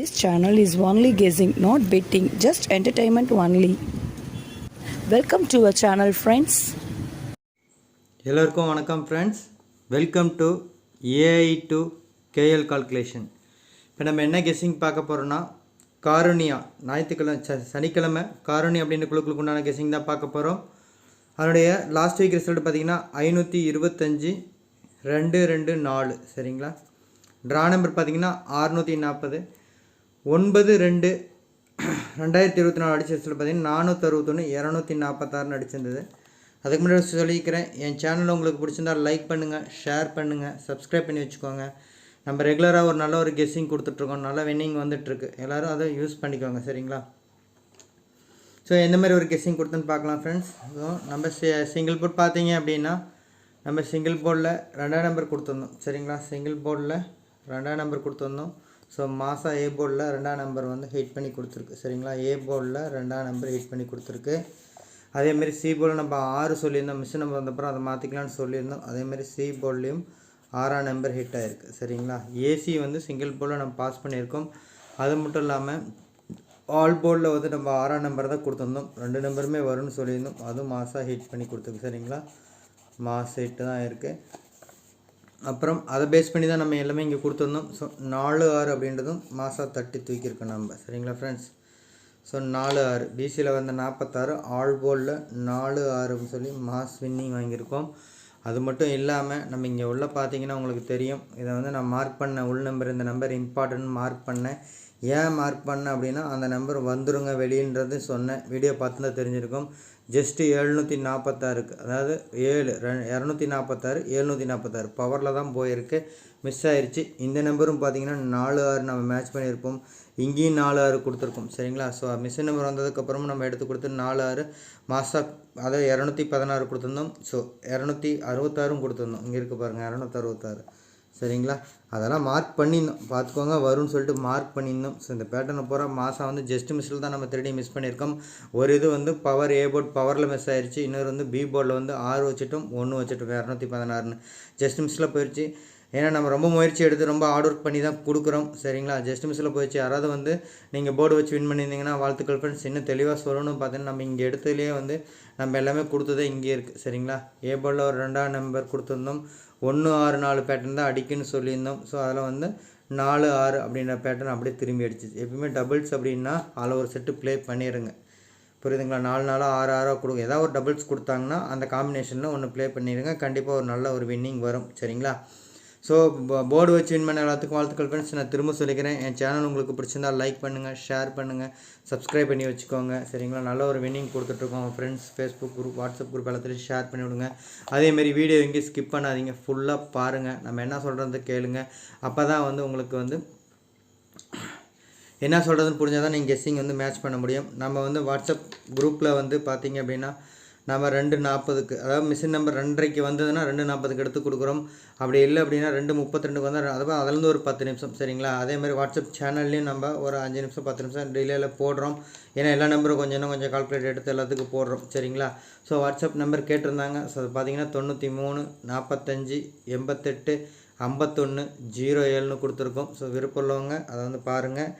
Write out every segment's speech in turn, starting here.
This channel is only guessing, not betting, just entertainment only. Welcome to our channel friends எல்லோருக்கும் வணக்கம் friends welcome to AI to KL calculation இப்போ நம்ம என்ன guessing பார்க்க போகிறோன்னா காரணியா ஞாயிற்றுக்கிழமை ச சனிக்கிழமை காரணி அப்படின்ற குழுக்களுக்கு உண்டான கெஸ்ஸிங் தான் பார்க்க போகிறோம் அதனுடைய லாஸ்ட் வீக் ரிசல்ட் பார்த்தீங்கன்னா ஐநூற்றி இருபத்தஞ்சி ரெண்டு ரெண்டு நாலு. சரிங்களா? ட்ரா நம்பர் பார்த்தீங்கன்னா அறுநூற்றி நாற்பது. ஒன்பது ரெண்டு ரெண்டாயிரத்தி இருபத்தி நாலு அடிச்ச ரிசல்ட் பார்த்தீங்கன்னா நானூற்றி அறுபத்தொன்று இரநூத்தி நாற்பத்தாறுன்னு அடிச்சிருந்தது. அதுக்கு முன்னாடி சொல்லிக்கிறேன். என் சேனல் உங்களுக்கு பிடிச்சிருந்தா லைக் பண்ணுங்கள் ஷேர் பண்ணுங்கள் சப்ஸ்கிரைப் பண்ணி வச்சுக்கோங்க. நம்ம ரெகுலராக ஒரு நல்ல ஒரு கெஸ்ஸிங் கொடுத்துட்ருக்கோம். நல்ல வின்னிங் வந்துட்டுருக்கு எல்லோரும் அதை யூஸ் பண்ணிக்கோங்க சரிங்களா? ஸோ எந்த மாதிரி ஒரு கெஸ்ஸிங் கொடுத்துன்னு பார்க்கலாம் ஃப்ரெண்ட்ஸ் ஸோ நம்ம சிங்கிள் போர்ட் பார்த்தீங்க அப்படின்னா நம்ம சிங்கிள் போர்டில் ரெண்டாம் நம்பர் கொடுத்துருந்தோம் சரிங்களா? சிங்கிள் போர்டில் ரெண்டாம் நம்பர் கொடுத்துருந்தோம். ஸோ மாசா ஏ போர்டில் ரெண்டாம் நம்பர் வந்து ஹிட் பண்ணி கொடுத்துருக்கு. சரிங்களா? ஏ போர்டில் ரெண்டாம் நம்பர் ஹிட் பண்ணி கொடுத்துருக்கு. அதேமாரி சி போர்டில் நம்ம ஆறு சொல்லியிருந்தோம். மிஷின் நம்பர் வந்தப்பறம் அதை மாற்றிக்கலாம்னு சொல்லியிருந்தோம். அதேமாரி சி போர்ட்லேயும் ஆறாம் நம்பர் ஹிட் ஆகிருக்கு சரிங்களா? ஏசி வந்து சிங்கிள் போர்டில் நம்ம பாஸ் பண்ணியிருக்கோம். அது மட்டும் இல்லாமல் ஆல் போர்டில் வந்து நம்ம ஆறாம் நம்பர் தான் கொடுத்துருந்தோம். ரெண்டு நம்பருமே வரும்னு சொல்லியிருந்தோம். அதுவும் மாசாக ஹிட் பண்ணி கொடுத்துருக்கு. சரிங்களா? மாஸ் ஹிட்டு தான் இருக்குது அப்புறம் அதை பேஸ் பண்ணி தான் நம்ம எல்லாமே இங்கே கொடுத்துருந்தோம். ஸோ நாலு ஆறு அப்படின்றதும் மாதம் தட்டி தூக்கியிருக்கோம் நம்ம. சரிங்களா ஃப்ரெண்ட்ஸ் ஸோ நாலு ஆறு. பிசியில் வந்த நாற்பத்தாறு ஆல் போலில் நாலு ஆறுன்னு சொல்லி மாஸ் வின்னிங் வாங்கியிருக்கோம். அது மட்டும் இல்லாமல் நம்ம இங்கே உள்ள பார்த்தீங்கன்னா உங்களுக்கு தெரியும். இதை வந்து நான் மார்க் பண்ண உள் நம்பர் இந்த நம்பர் இம்பார்ட்டன்ட் மார்க் பண்ணேன் ஏன் மார்க் பண்ணேன் அப்படின்னா அந்த நம்பர் வந்துருங்க வெளின்றது சொன்னேன் வீடியோ பார்த்து தான் தெரிஞ்சிருக்கும். ஜஸ்ட்டு எழுநூற்றி நாற்பத்தாறுக்கு அதாவது ஏழு ரெ இரநூத்தி நாற்பத்தாறு எழுநூற்றி நாற்பத்தாறு பவரில் தான் போயிருக்கு. மிஸ் ஆயிடுச்சு இந்த நம்பரும் பார்த்தீங்கன்னா நாலு ஆறு நம்ம மேட்ச் பண்ணியிருப்போம். இங்கேயும் நாலு ஆறு கொடுத்துருக்கோம். சரிங்களா? ஸோ மிஷின் நம்பர் வந்ததுக்கப்புறமும் நம்ம எடுத்து கொடுத்து நாலு ஆறு. மாசா அதாவது இரநூத்தி பதினாறு கொடுத்துருந்தோம். ஸோ இரநூத்தி அறுபத்தாறும் கொடுத்துருந்தோம். இங்கே இருக்குது பாருங்கள் இரநூத்தி அறுபத்தாறு சரிங்களா? அதெல்லாம் மார்க் பண்ணியிருந்தோம் பார்த்துக்கோங்க வரும்னு சொல்லிட்டு மார்க் பண்ணியிருந்தோம் ஸோ இந்த பேட்டர்னை பூரா மாதம் வந்து ஜஸ்ட் மிஸ்ஸில் தான் நம்ம திருடி மிஸ் பண்ணியிருக்கோம். ஒரு இது வந்து பவர் ஏ போர்ட் பவரில் மிஸ் ஆயிடுச்சு இன்னொரு வந்து பி போர்டில் வந்து ஆறு வச்சுட்டும் ஒன்று வச்சுட்டும். இரநூத்தி பதினாறுன்னு. ஜஸ்ட் மிஸ்ஸில் போயிடுச்சு ஏன்னா நம்ம ரொம்ப முயற்சி எடுத்து ரொம்ப ஹார்ட் ஒர்க் பண்ணி தான் கொடுக்குறோம். சரிங்களா? ஜஸ்ட் மிஸ்ஸில் போயிடுச்சு யாராவது வந்து நீங்கள் போர்டு வச்சு வின் பண்ணியிருந்தீங்கன்னா வாழ்த்துக்கள் ஃப்ரெண்ட்ஸ் இன்னும் தெளிவாக சொல்லணும்னு பார்த்தீங்கன்னா நம்ம இங்கே எடுத்ததுலேயே வந்து நம்ம எல்லாமே கொடுத்ததே இங்கே இருக்குது சரிங்களா? ஏ போர்டில் ஒரு ரெண்டாம் நம்பர் கொடுத்துருந்தோம். ஒன்று ஆறு நாலு பேட்டர்ன் தான் அடிக்குன்னு சொல்லியிருந்தோம். ஸோ அதில் வந்து நாலு ஆறு அப்படின்ற பேட்டர்ன் அப்படியே திரும்பி அடிச்சிச்சு. எப்பயுமே டபுள்ஸ் அப்படின்னா அதில் ஒரு செட்டு ப்ளே பண்ணிடுங்க புரியுதுங்களா? நாலு நாளாக ஆறு ஆறாக கொடுங்க. ஏதாவது ஒரு டபுள்ஸ் கொடுத்தாங்கன்னா அந்த காம்பினேஷனில் ஒன்று ப்ளே பண்ணிடுங்க கண்டிப்பாக ஒரு நல்ல ஒரு வின்னிங் வரும். சரிங்களா? ஸோ போர்டு வச்சு வின் பண்ண எல்லாத்துக்கும் வாழ்த்துக்கள் ஃப்ரெண்ட்ஸ் நான் திரும்ப சொல்லிக்கிறேன். என் சேனல் உங்களுக்கு பிடிச்சிருந்தா லைக் பண்ணுங்கள் ஷேர் பண்ணுங்கள் சப்ஸ்கிரைப் பண்ணி வச்சுக்கோங்க. சரிங்களா? நல்ல ஒரு வின்னிங் கொடுத்துட்ருக்கோம் friends Facebook group WhatsApp group எல்லாத்துலேயும் ஷேர் பண்ணி விடுங்க. அதேமாரி வீடியோ எங்கேயும் ஸ்கிப் பண்ணாதீங்க. ஃபுல்லாக பாருங்கள் நம்ம என்ன சொல்கிறது கேளுங்க. அப்போ தான் வந்து உங்களுக்கு வந்து என்ன சொல்கிறதுன்னு புரிஞ்சால் தான் நீங்கள் கெஸ்ஸிங் வந்து மேட்ச் பண்ண முடியும். நம்ம வந்து வாட்ஸ்அப் குரூப்பில் வந்து பார்த்தீங்க அப்படின்னா நம்ம ரெண்டு நாற்பதுக்கு அதாவது மிஷின் நம்பர் ரெண்டரைக்கு வந்ததுன்னா ரெண்டு நாற்பதுக்கு எடுத்து கொடுக்குறோம். அப்படி இல்லை அப்படின்னா ரெண்டு முப்பத்தி ரெண்டுக்கு வந்தால் அதாவது அதுலேருந்து ஒரு பத்து நிமிஷம் சரிங்களா? அதேமாதிரி வாட்ஸ்அப் சேனல்லையும் நம்ம ஒரு அஞ்சு நிமிஷம் பத்து நிமிஷம் டிலேயில் போடுறோம். ஏன்னா எல்லா நம்பரும் கொஞ்சம் இன்னும் கொஞ்சம் கால்குலேட் எடுத்து எல்லாத்துக்கும் போடுறோம் சரிங்களா? ஸோ வாட்ஸ்அப் நம்பர் கேட்டிருந்தாங்க. ஸோ அது பார்த்தீங்கன்னா தொண்ணூற்றி மூணு நாற்பத்தஞ்சு எண்பத்தெட்டு ஐம்பத்தொன்று ஜீரோ ஏழுன்னு கொடுத்துருக்கோம். ஸோ விருப்பம் உள்ளவங்க அதை வந்து பாருங்கள்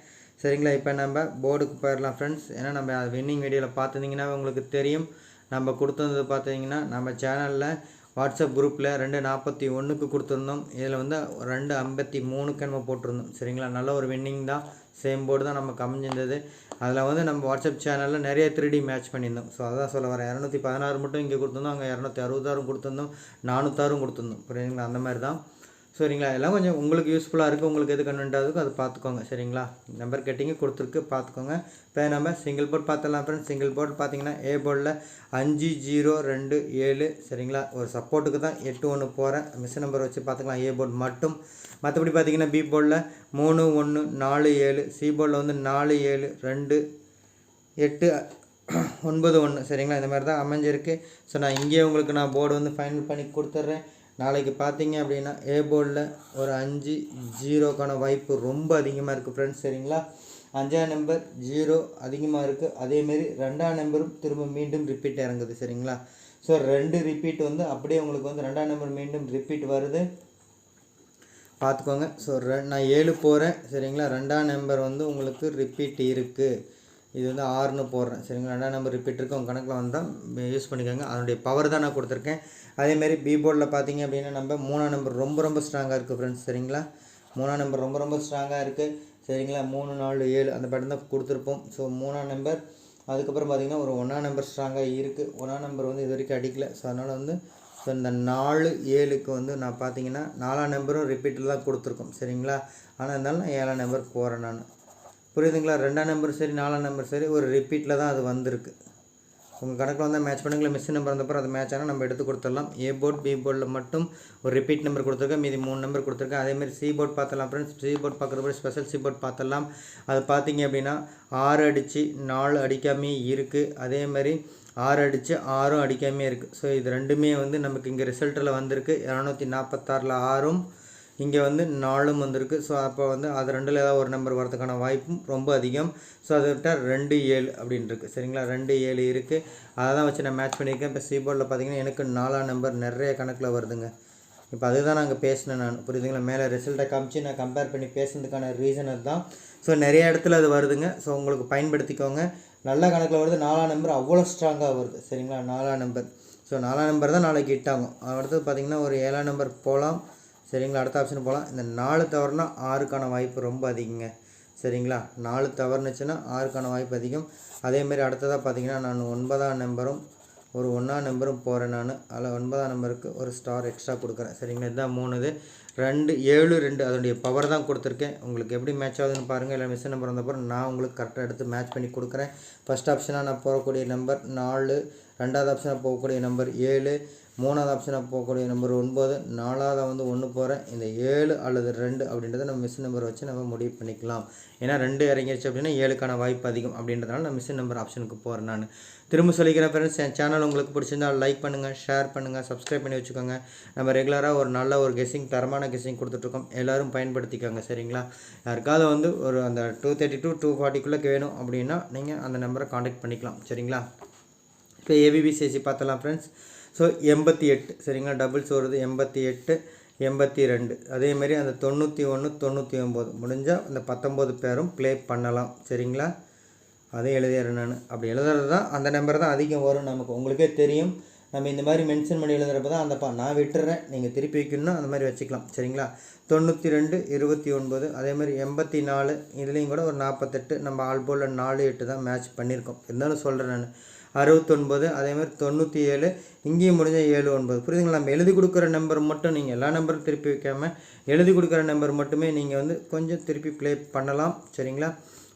சரிங்களா? இப்போ நம்ம போர்டுக்கு போயிடலாம் ஃப்ரெண்ட்ஸ் ஏன்னா நம்ம வின்னிங் வீடியோவில் பார்த்துருந்தீங்கன்னா உங்களுக்கு தெரியும். நம்ம கொடுத்தது பார்த்தீங்கன்னா நம்ம சேனலில் வாட்ஸ்அப் குரூப்பில் ரெண்டு நாற்பத்தி ஒன்றுக்கு கொடுத்துருந்தோம். இதில் வந்து ரெண்டு ஐம்பத்தி மூணுக்கு நம்ம போட்டிருந்தோம். சரிங்களா? நல்ல ஒரு வின்னிங் தான். சேம் போர்டு தான் நமக்கு அமைஞ்சிருந்தது. அதில் வந்து நம்ம வாட்ஸ்அப் சேனலில் நிறைய த்ரீ மேட்ச் பண்ணியிருந்தோம். ஸோ அதான் சொல்ல வரேன். இரநூத்தி பதினாறு மட்டும் இங்கே கொடுத்துருந்தோம். அங்கே இரநூத்தி அறுபதாறும் கொடுத்துருந்தோம். நானூற்றாறும் கொடுத்துருந்தோம். புரியுதுங்களா? அந்த மாதிரி தான். சரிங்களா? எல்லாம் கொஞ்சம் உங்களுக்கு யூஸ்ஃபுல்லாக இருக்குது உங்களுக்கு எது கன்வென்ட்டாக இருக்கோ அதை பார்த்துக்கோங்க. சரிங்களா? நம்பர் கேட்டிங்க கொடுத்துருக்கு பார்த்துக்கோங்க. இப்போ நம்ம சிங்கிள் போர்ட் பார்த்துடலாம் ஃப்ரெண்ட்ஸ் சிங்கிள் போர்ட் பார்த்தீங்கன்னா ஏ போர்டில் அஞ்சு ஜீரோ ரெண்டு ஏழு சரிங்களா? ஒரு சப்போர்ட்டுக்கு தான் எட்டு ஒன்று போகிறேன் மிஸ் நம்பர் வச்சு பார்த்துக்கலாம். ஏ போர்டு மட்டும். மற்றபடி பார்த்தீங்கன்னா பி போர்டில் மூணு ஒன்று நாலு ஏழு. சி போர்டில் வந்து நாலு ஏழு ரெண்டு எட்டு ஒன்பது ஒன்று சரிங்களா? இந்த மாதிரி தான் அமைஞ்சிருக்கு. ஸோ நான் இங்கேயே உங்களுக்கு நான் போர்டு வந்து ஃபைனல் பண்ணி கொடுத்துட்றேன். நாளைக்கு பார்த்தீங்க அப்படின்னா ஏ போர்டில் ஒரு அஞ்சு ஜீரோக்கான வாய்ப்பு ரொம்ப அதிகமாக இருக்குது ஃப்ரெண்ட்ஸ் சரிங்களா? அஞ்சாம் நம்பர் ஜீரோ அதிகமாக இருக்குது அதேமாரி ரெண்டாம் நம்பரும் திரும்ப மீண்டும் ரிப்பீட் இறங்குது சரிங்களா? ஸோ ரெண்டு ரிப்பீட் வந்து அப்படியே உங்களுக்கு வந்து ரெண்டாம் நம்பர் மீண்டும் ரிப்பீட் வருது. பார்த்துக்கோங்க. ஸோ ரெ நான் ஏழு போகிறேன் சரிங்களா? ரெண்டாம் நம்பர் வந்து உங்களுக்கு ரிப்பீட் இருக்குது இது வந்து ஆறுன்னு போடுறேன். சரிங்களா? ரெண்டாம் நம்பர் ரிப்பீட் இருக்கு. உங்கள் கணக்கில் வந்தால் யூஸ் பண்ணிக்கோங்க. அதனுடைய பவர் தான் நான் கொடுத்துருக்கேன். அதேமாரி பி போர்டில் பார்த்தீங்க அப்படின்னா நம்ம மூணாம் நம்பர் ரொம்ப ரொம்ப ஸ்ட்ராங்காக இருக்குது ஃப்ரெண்ட்ஸ் சரிங்களா? மூணாம் நம்பர் ரொம்ப ரொம்ப ஸ்ட்ராங்காக இருக்குது சரிங்களா? மூணு நாலு ஏழு அந்த பேட்டர்ன் தான் கொடுத்துருப்போம். ஸோ மூணாம் நம்பர் அதுக்கப்புறம் பார்த்திங்கன்னா ஒரு ஒன்றாம் நம்பர் ஸ்ட்ராங்காக இருக்குது ஒன்றாம் நம்பர் வந்து இது வரைக்கும் அடிக்கலை. ஸோ அதனால் வந்து ஸோ இந்த நாலு ஏழுக்கு வந்து நான் பார்த்தீங்கன்னா நாலாம் நம்பரும் ரிப்பீட்டில் தான் கொடுத்துருக்கோம். சரிங்களா? ஆனால் இருந்தாலும் நான் ஏழாம் நம்பர் போகிறேன் நான். புரியுதுங்களா? ரெண்டாம் நம்பர் சரி நாலாம் நம்பர் சரி ஒரு ரிப்பீட்டில் தான் அது வந்திருக்கு. உங்கள் கணக்கில் வந்தால் மேட்ச் பண்ணுங்களா மிஸ் நம்பர் வந்தப்பறம் அது மேட்ச் ஆனால் நம்ம எடுத்து கொடுத்துடலாம். ஏ போர்ட் பி போர்டில் மட்டும் ஒரு ரிப்பீட் நம்பர் கொடுத்துருக்கேன் மீதி மூணு நம்பர் கொடுத்துருக்கேன். அதேமாதிரி சி போர்ட் பார்த்தலாம் ஃப்ரெண்ட்ஸ் சி போர்ட் பார்க்குறப்ப ஸ்பெஷல் சி போர்ட் பார்த்துடலாம். அது பார்த்தீங்க அப்படின்னா ஆறு அடித்து நாலு அடிக்காமே இருக்குது அதேமாதிரி ஆறு அடித்து ஆறும் அடிக்காமே இருக்குது ஸோ இது ரெண்டுமே வந்து நமக்கு இங்கே ரிசல்ட்டில் வந்திருக்கு. இரநூத்தி நாற்பத்தாறில் ஆறும் இங்கே வந்து நாலும் வந்திருக்கு. ஸோ அப்போ வந்து அது ரெண்டில் ஏதாவது ஒரு நம்பர் வரதுக்கான வாய்ப்பும் ரொம்ப அதிகம். ஸோ அதை விட்டால் ரெண்டு ஏழு அப்படின்னு இருக்குது சரிங்களா? ரெண்டு ஏழு இருக்குது அதை தான் வச்சு நான் மேட்ச் பண்ணியிருக்கேன். இப்போ சீபோர்டில் பார்த்தீங்கன்னா எனக்கு நாலாம் நம்பர் நிறைய கணக்கில் வருதுங்க. இப்போ அதுதான் நாங்கள் பேசினேன் நான். புரியுதுங்களா? மேலே ரிசல்ட்டை காமிச்சு நான் கம்பேர் பண்ணி பேசுனதுக்கான ரீசன் அதுதான். ஸோ நிறைய இடத்துல அது வருதுங்க. ஸோ உங்களுக்கு பயன்படுத்திக்கோங்க. நல்ல கணக்கில் வருது. நாலாம் நம்பர் அவ்வளோ ஸ்ட்ராங்காக வருது. சரிங்களா? நாலாம் நம்பர் ஸோ நாலாம் நம்பர் தான் நாளைக்கு ஹிட் ஆகும். அடுத்தது பார்த்தீங்கன்னா ஒரு ஏழாம் நம்பர் போகலாம். சரிங்களா? அடுத்த ஆப்ஷன் போகலாம் இந்த நாலு தவறுனா ஆறுக்கான வாய்ப்பு ரொம்ப அதிகங்க. சரிங்களா? நாலு தவறுனுச்சுன்னா ஆறுக்கான வாய்ப்பு அதிகம். அதேமாரி அடுத்ததாக பார்த்தீங்கன்னா நான் ஒன்பதாம் நம்பரும் ஒரு ஒன்றாம் நம்பரும் போகிறேன் நான். அதில் ஒன்பதாம் நம்பருக்கு ஒரு ஸ்டார் எக்ஸ்ட்ரா கொடுக்குறேன். சரிங்களா? இதுதான் மூணு இது ரெண்டு ஏழு ரெண்டு அதனுடைய பவர் தான் கொடுத்துருக்கேன். உங்களுக்கு எப்படி மேட்ச் ஆகுதுன்னு பாருங்கள் இல்லை மிஸ் நம்பர் வந்தப்பறம் நான் உங்களுக்கு கரெக்டாக எடுத்து மேட்ச் பண்ணி கொடுக்குறேன். ஃபஸ்ட் ஆப்ஷனாக நான் போகக்கூடிய நம்பர் நாலு. ரெண்டாவது ஆப்ஷனாக போகக்கூடிய நம்பர் ஏழு. மூணாவது ஆப்ஷனாக போகக்கூடிய நம்பர் ஒன்பது நாலாவது வந்து ஒன்று போகிறேன் இந்த ஏழு அல்லது ரெண்டு அப்படின்றத நம்ம மிஸ் நம்பர் வச்சு நம்ம முடிவு பண்ணிக்கலாம். ஏன்னா ரெண்டு இறங்கிடுச்சு அப்படின்னா ஏழுக்கான வாய்ப்பு அதிகம் அப்படின்றதுனால நான் மிஸ் நம்பர் ஆப்ஷனுக்கு போகிறேன் நான். திரும்ப சொல்லிக்கிறேன் ஃப்ரெண்ட்ஸ் என் சேனல் உங்களுக்கு பிடிச்சிருந்தால் லைக் பண்ணுங்கள் ஷேர் பண்ணுங்கள் சப்ஸ்கிரைப் பண்ணி வச்சுக்கோங்க. நம்ம ரெகுலராக ஒரு நல்ல ஒரு கெஸ்ஸிங் தரமான கெஸ்ஸிங் கொடுத்துட்ருக்கோம். எல்லோரும் பயன்படுத்திக்கோங்க சரிங்களா? யாருக்காவது வந்து ஒரு அந்த டூ தேர்ட்டி டூ டூ ஃபார்ட்டிக்குள்ளே வேணும் அப்படின்னா நீங்கள் அந்த நம்பரை காண்டாக்ட் பண்ணிக்கலாம் சரிங்களா? இப்போ ஏபிபிசிஎஸ்சி பார்த்தலாம் ஃப்ரெண்ட்ஸ் ஸோ எண்பத்தி எட்டு. சரிங்களா டபுள்ஸ் வருது எண்பத்தி எட்டு எண்பத்தி ரெண்டு. அதேமாரி அந்த தொண்ணூற்றி ஒன்று தொண்ணூற்றி ஒம்பது. முடிஞ்சால் அந்த பத்தொம்போது பேரும் ப்ளே பண்ணலாம். சரிங்களா? அதையும் எழுதிடுறேன் நான். அப்படி எழுதுறது தான் அந்த நம்பர் தான் அதிகம் வரும் நமக்கு. உங்களுக்கே தெரியும். நம்ம இந்த மாதிரி மென்ஷன் பண்ணி எழுதுறப்ப தான் அந்த பா நான் விட்டுறேன். நீங்கள் திருப்பி வைக்கணும்னா அந்த மாதிரி வச்சுக்கலாம். சரிங்களா? தொண்ணூற்றி ரெண்டு இருபத்தி ஒன்பது. அதே மாதிரி எண்பத்தி நாலு. இதுலேயும் கூட ஒரு நாற்பத்தெட்டு நம்ம ஆல்போலில் நாலு எட்டு தான் மேட்ச் பண்ணியிருக்கோம். இருந்தாலும் சொல்கிறேன் நான். அறுபத்தொன்பது அதே மாதிரி தொண்ணூற்றி ஏழு இங்கேயும் முடிஞ்ச ஏழு ஒன்பது. புரியுதுங்களா? நம்ம எழுதி கொடுக்குற நம்பர் மட்டும் நீங்கள் எல்லா நம்பரும் திருப்பி வைக்காமல் எழுதி கொடுக்குற நம்பர் மட்டுமே நீங்கள் வந்து கொஞ்சம் திருப்பி ப்ளே பண்ணலாம். சரிங்களா?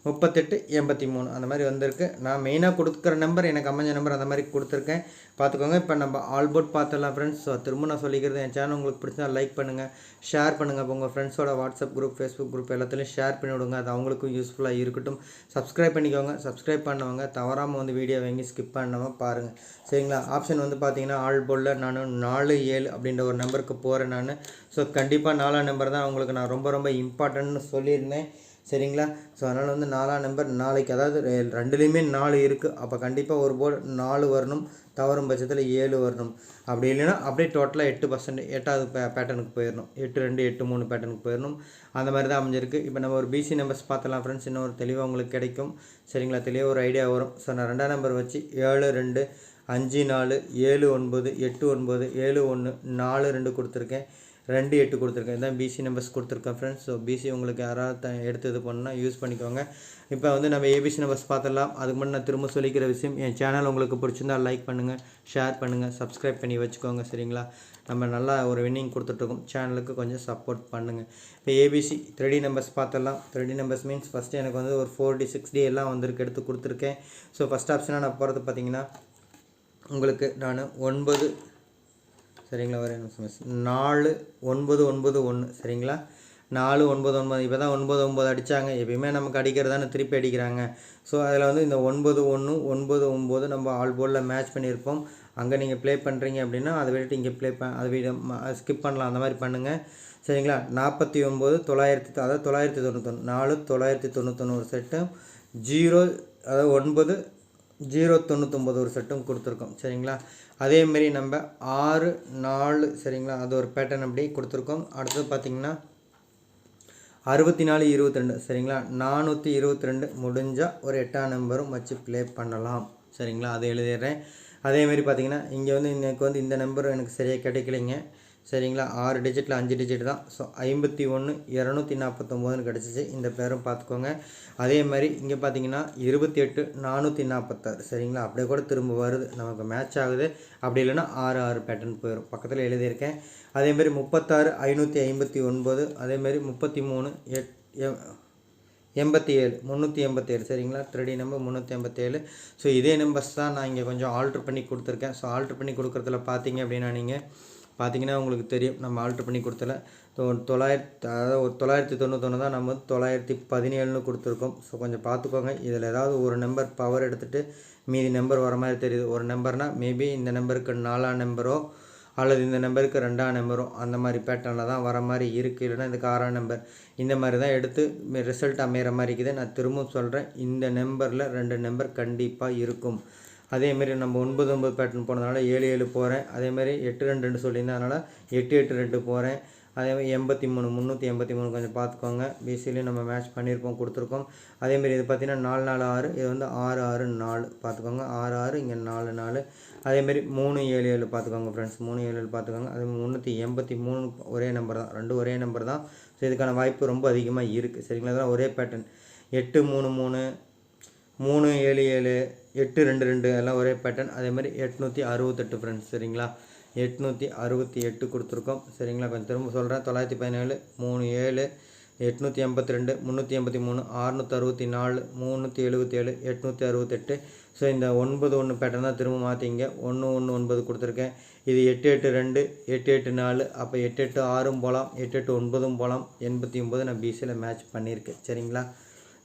முப்பத்தெட்டு எண்பத்தி மூணு. அந்த மாதிரி வந்திருக்கு. நான் மெயினாக கொடுக்குற நம்பர் எனக்கு அமைஞ்ச நம்பர் அந்த மாதிரி கொடுத்துருக்கேன். பார்த்துக்கோங்க. இப்போ நம்ம ஆல்போர்ட் பார்த்துடலாம் ஃப்ரெண்ட்ஸ் ஸோ திரும்ப நான் சொல்லிக்கிறது என் சேனல் உங்களுக்கு பிடிச்சா லைக் பண்ணுங்கள் ஷேர் பண்ணுங்கள் உங்கள் ஃப்ரெண்ட்ஸோட வாட்ஸ்அப் குரூப் ஃபேஸ்புக் குரூப் எல்லாத்துலேயும் ஷேர் பண்ணி விடுங்க. அது அவங்களுக்கும் யூஸ்ஃபுல்லாக இருக்கட்டும். சப்ஸ்கிரைப் பண்ணிக்கோங்க. சப்ஸ்கிரைப் பண்ணவங்க தவறாமல் வந்து வீடியோ வாங்கி ஸ்கிப் பண்ணாமல் பாருங்கள் சரிங்களா? ஆப்ஷன் வந்து பார்த்தீங்கன்னா ஆல்போர்டில் நான் நாலு ஏழு அப்படின்ற ஒரு நம்பருக்கு போகிறேன் நான். ஸோ கண்டிப்பாக நாலாம் நம்பர் தான். அவங்களுக்கு நான் ரொம்ப ரொம்ப இம்பார்ட்டன்ட்னு சொல்லியிருந்தேன். சரிங்களா? ஸோ அதனால் வந்து நாலாம் நம்பர் நாளைக்கு அதாவது ரெ- ரெண்டுலேயுமே நாலு இருக்குது அப்போ கண்டிப்பாக ஒரு போர்டு நாலு வரணும் தவறும் பட்சத்தில் ஏழு வரணும். அப்படி இல்லைன்னா அப்படியே டோட்டலாக எட்டு பர்சன்ட் எட்டாவது பே பேட்டர்னுக்கு போயிடணும் எட்டு ரெண்டு எட்டு மூணு பேட்டர்னுக்கு போயிடணும் அந்த மாதிரி தான் அமைஞ்சிருக்கு. இப்போ நம்ம ஒரு பிசி நம்பர்ஸ் பார்த்தலாம் ஃப்ரெண்ட்ஸ் இன்னும் ஒரு தெளிவாக உங்களுக்கு கிடைக்கும். சரிங்களா? தெளிவாக ஒரு ஐடியா வரும். ஸோ நான் ரெண்டாம் நம்பர் வச்சு ஏழு ரெண்டு அஞ்சு நாலு ஏழு ஒன்பது எட்டு ஒன்பது ஏழு ஒன்று நாலு ரெண்டு கொடுத்துருக்கேன். ரெண்டு எட்டு கொடுத்துருக்கேன். இதான் பிசி நம்பர்ஸ் கொடுத்துருக்கேன் ஃப்ரெண்ட்ஸ் ஸோ பிசி உங்களுக்கு யாராவது த- எடுத்து இது பண்ணால் யூஸ் பண்ணிக்கோங்க. இப்போ வந்து நம்ம ஏபிசி நம்பர்ஸ் பார்த்துடலாம். அதுக்கு முன்னாடி நான் திரும்ப சொல்லிக்கிற விஷயம் என் சேனல் உங்களுக்கு பிடிச்சிருந்தா லைக் பண்ணுங்கள் ஷேர் பண்ணுங்கள் சப்ஸ்கிரைப் பண்ணி வச்சுக்கோங்க சரிங்களா? நம்ம நல்லா ஒரு வின்னிங் கொடுத்துட்ருக்கோம். சேனலுக்கு கொஞ்சம் சப்போர்ட் பண்ணுங்கள் இப்போ ஏபிசி த்ரீ நம்பர்ஸ் பார்த்துடலாம். த்ரீ நம்பர்ஸ் மீன்ஸ் ஃபஸ்ட்டு எனக்கு வந்து ஒரு ஃபோர் டி சிக்ஸ் டி எல்லாம் வந்திருக்கு எடுத்து கொடுத்துருக்கேன். ஸோ ஃபஸ்ட் ஆப்ஷனாக நான் போகிறது பார்த்தீங்கன்னா உங்களுக்கு நான் ஒன்பது சரிங்களா ஒரே நிமிஷம் மிஸ் நாலு ஒன்பது ஒன்பது ஒன்று சரிங்களா? நாலு ஒன்பது ஒன்பது. இப்போ தான் ஒன்பது ஒன்பது அடித்தாங்க எப்பயுமே நமக்கு அடிக்கிறது தானே திருப்பி அடிக்கிறாங்க. ஸோ அதில் வந்து இந்த ஒன்பது ஒன்று ஒன்பது ஒம்பது நம்ம ஆல் போர்டில் மேட்ச் பண்ணியிருப்போம். அங்கே நீங்கள் ப்ளே பண்ணுறீங்க அப்படின்னா அதை விட்டுட்டு இங்கே ப்ளே ப அதை விட ஸ்கிப் பண்ணலாம். அந்த மாதிரி பண்ணுங்கள் சரிங்களா? நாற்பத்தி ஒம்பது தொள்ளாயிரத்தி அதாவது தொள்ளாயிரத்தி தொண்ணூத்தொன்று நாலு தொள்ளாயிரத்தி தொண்ணூத்தொன்று ஒரு செட்டும் ஜீரோ அதாவது ஒன்பது ஜீரோ தொண்ணூத்தொம்பது ஒரு செட்டும் கொடுத்துருக்கோம். சரிங்களா? அதேமாரி நம்ம ஆறு நாலு சரிங்களா? அது ஒரு பேட்டர்ன் அப்படி கொடுத்துருக்கோம். அடுத்தது பார்த்திங்கன்னா அறுபத்தி நாலு இருபத்தி ரெண்டு சரிங்களா? நானூற்றி இருபத்தி ரெண்டு முடிஞ்சால் ஒரு எட்டாம் நம்பரும் வச்சு ப்ளே பண்ணலாம். சரிங்களா? அதை எழுதிடுறேன். அதேமாரி பார்த்தீங்கன்னா இங்கே வந்து எனக்கு வந்து இந்த நம்பர் எனக்கு சரியாக கிடைக்கலைங்க. சரிங்களா? ஆறு டிஜிட்டில் அஞ்சு டிஜிட் தான். ஸோ ஐம்பத்தி ஒன்று இரநூத்தி நாற்பத்தொம்போதுன்னு கிடச்சிச்சு. இந்த பேரும் பார்த்துக்கோங்க. அதே மாதிரி இங்கே பார்த்தீங்கன்னா இருபத்தி எட்டு நானூற்றி நாற்பத்தாறு சரிங்களா? அப்படியே கூட திரும்ப வருது. நமக்கு மேட்ச் ஆகுது. அப்படி இல்லைன்னா ஆறு ஆறு பேட்டர்ன் போயிடும் பக்கத்தில் எழுதியிருக்கேன். அதேமாரி முப்பத்தாறு ஐநூற்றி ஐம்பத்தி ஒன்பது. அதேமாரி முப்பத்தி மூணு எட் எ- எண்பத்தி ஏழு முந்நூற்றி எண்பத்தேழு சரிங்களா? த்ரெடி நம்பர் முந்நூற்றி எண்பத்தேழு ஸோ இதே நம்பர்ஸ் தான் நான் இங்கே கொஞ்சம் ஆல்ட்ரு பண்ணி கொடுத்துருக்கேன். ஸோ ஆல்ட்ரு பண்ணி கொடுக்குறதுல பார்த்தீங்க அப்படின்னா நீங்கள் பார்த்தீங்கன்னா உங்களுக்கு தெரியும் நம்ம ஆல்ட்ரு பண்ணி கொடுத்தல. தொள்ளாயிரத்து அதாவது ஒரு தொள்ளாயிரத்தி தொண்ணூத்தொன்று தான் நம்ம தொள்ளாயிரத்தி பதினேழுன்னு கொடுத்துருக்கோம். ஸோ கொஞ்சம் பார்த்துக்கோங்க இதில் ஏதாவது ஒரு நம்பர் பவர் எடுத்துகிட்டு மீதி நம்பர் வர மாதிரி தெரியுது. ஒரு நம்பர்னால் மேபி இந்த நம்பருக்கு நாலாம் நம்பரோ அல்லது இந்த நம்பருக்கு ரெண்டாம் நம்பரோ அந்த மாதிரி பேட்டர்னில் தான் வர மாதிரி இருக்குது இல்லைன்னா இதுக்கு ஆறாம் நம்பர் இந்த மாதிரி தான் எடுத்து ரிசல்ட் அமையிற மாதிரி இருக்குது. நான் திரும்பவும் சொல்கிறேன் இந்த நம்பரில் ரெண்டு நம்பர் கண்டிப்பாக இருக்கும். அதேமாரி நம்ம ஒன்பது ஒன்பது பேட்டர்ன் போனதுனால ஏழு ஏழு போகிறேன் அதேமாரி எட்டு ரெண்டு ரெண்டு சொல்லியிருந்தேன். அதனால் எட்டு எட்டு ரெண்டு போகிறேன் அதேமாதிரி எண்பத்தி மூணு முந்நூற்றி எண்பத்தி மூணு கொஞ்சம் பார்த்துக்கோங்க. பிசிலையும் நம்ம மேட்ச் பண்ணியிருப்போம் கொடுத்துருக்கோம். அதேமாரி இது பார்த்தீங்கன்னா நாலு நாலு ஆறு இது வந்து ஆறு ஆறு நாலு பார்த்துக்கோங்க. ஆறு ஆறு இங்கே நாலு நாலு. அதேமாரி மூணு ஏழு ஏழு பார்த்துக்கோங்க ஃப்ரெண்ட்ஸ் மூணு ஏழு ஏழு பார்த்துக்கோங்க. அது முந்நூற்றி எண்பத்தி மூணு ஒரே நம்பர் தான். ரெண்டும் ஒரே நம்பர் தான். ஸோ இதுக்கான வாய்ப்பு ரொம்ப அதிகமாக இருக்குது சரிங்களா? இதெல்லாம் ஒரே பேட்டர்ன் எட்டு மூணு மூணு. மூணு ஏழு ஏழு. எட்டு ரெண்டு ரெண்டு எல்லாம் ஒரே பேட்டர்ன் அதே மாதிரி எட்நூற்றி அறுபத்தெட்டு ஃப்ரெண்ட்ஸ் சரிங்களா? எட்நூற்றி அறுபத்தி எட்டு கொடுத்துருக்கோம். சரிங்களா? கொஞ்சம் திரும்ப சொல்கிறேன் தொள்ளாயிரத்தி பதினேழு மூணு ஏழு எட்நூற்றி எண்பத்தி ரெண்டு முந்நூற்றி எண்பத்தி மூணு அறுநூற்றி அறுபத்தி நாலு முந்நூற்றி எழுபத்தி ஏழு எட்நூற்றி அறுபத்தெட்டு. ஸோ இந்த ஒன்பது ஒன்று பேட்டர்ன் தான் திரும்ப மாற்றிங்க ஒன்று ஒன்று ஒன்பது கொடுத்துருக்கேன். இது எட்டு எட்டு ரெண்டு எட்டு எட்டு நாலு. அப்போ எட்டு எட்டு ஆறும் போகலாம் எட்டு எட்டு ஒன்பதும் போகலாம் எண்பத்தி ஒம்பது நான் பிசியில் மேட்ச் பண்ணியிருக்கேன். சரிங்களா?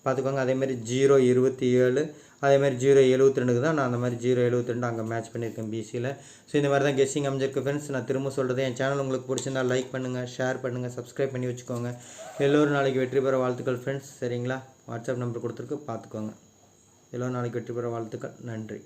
பார்த்துக்கோங்க. அதேமாதிரி ஜீரோ இருபத்தி ஏழு அதேமாதிரி ஜீரோ எழுபத்தி ரெண்டுக்கு தான் நான் அந்த மாதிரி ஜீரோ எழுபத்தி ரெண்டு அங்கே மேட்ச் பண்ணியிருக்கேன் பிசியில் ஸோ இந்த மாதிரி தான் கெஸ்ஸிங் அமைஞ்சிருக்கு ஃப்ரெண்ட்ஸ் நான் திரும்ப சொல்கிறது என் சேனல் உங்களுக்கு பிடிச்சிருந்தா லைக் பண்ணுங்கள் ஷேர் பண்ணுங்கள் சப்ஸ்கிரைப் பண்ணி வச்சுக்கோங்க. எல்லோரும் நாளைக்கு வெற்றி பெற வாழ்த்துக்கள் ஃப்ரெண்ட்ஸ் சரிங்களா? வாட்ஸ்அப் நம்பர் கொடுத்துருக்கு பார்த்துக்கோங்க. எல்லோரும் நாளைக்கு வெற்றி பெற வாழ்த்துக்கள். நன்றி.